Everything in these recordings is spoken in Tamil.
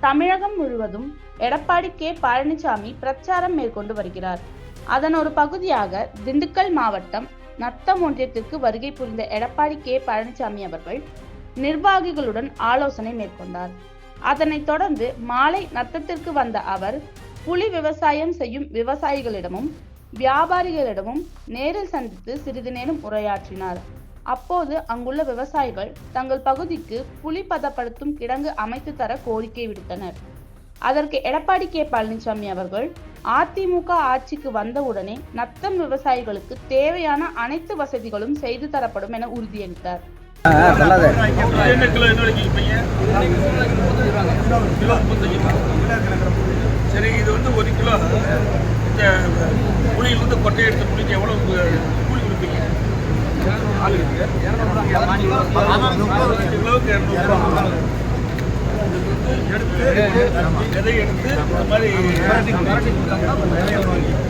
தமிழகம் முழுவதும் எடப்பாடி கே. பழனிசாமி பிரச்சாரம் மேற்கொண்டு வருகிறார். அதன் ஒரு பகுதியாக திண்டுக்கல் மாவட்டம் நத்தம் ஒன்றியத்திற்கு வருகை புரிந்த எடப்பாடி கே. பழனிசாமி அவர்கள் நிர்வாகிகளுடன் ஆலோசனை மேற்கொண்டார். அதனைத் தொடர்ந்து மாலை நத்தத்திற்கு வந்த அவர் புலி விவசாயம் செய்யும் விவசாயிகளிடமும் வியாபாரிகளிடமும் நேரில் சந்தித்து சிறிது நேரம் உரையாற்றினார். அப்போது அங்குள்ள விவசாயிகள் தங்கள் பகுதிக்கு புலி பதப்படுத்தும் கிடங்கு அமைத்து தர கோரிக்கை விடுத்தனர். அதற்கு எடப்பாடி கே. பழனிசாமி அவர்கள் அதிமுக ஆட்சிக்கு வந்தவுடனே நத்தம் விவசாயிகளுக்கு தேவையான அனைத்து வசதிகளும் செய்து தரப்படும் என உறுதியளித்தார். சரி இது வந்து ஒரு கிலோ புளியிலிருந்து கொட்டை எடுத்து புளிக்கு எவ்வளவு எடுத்து விதை எடுத்து இந்த மாதிரி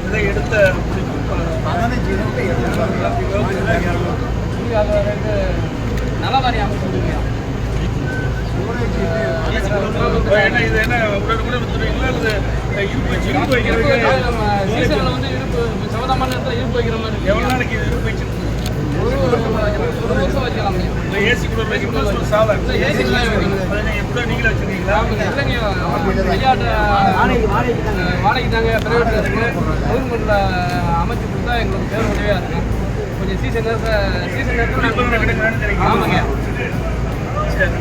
விதை எடுத்த என்ன இது என்ன உடனே கூட வித்துருவீங்களா அல்லது இருப்பு இருப்பு வைக்கிறதுக்கு எவ்வளோ நாளைக்கு இது இருப்பு வச்சிருக்கு இல்லை ஏசி கூட எவ்வளோ ஒரு சாதம் அதை நீங்கள் கூட நீங்களே வச்சுருக்கீங்களா? வாடகைக்கு தாங்க. பிரைவேட்ல இருக்கு. கவர்மெண்ட்ல அமைச்சு கொடுத்தா எங்களுக்கு பேர் உதவியா இருக்கும். கொஞ்சம் சீசன் சீசன் நேரத்தில் ஆமாங்க. சரி.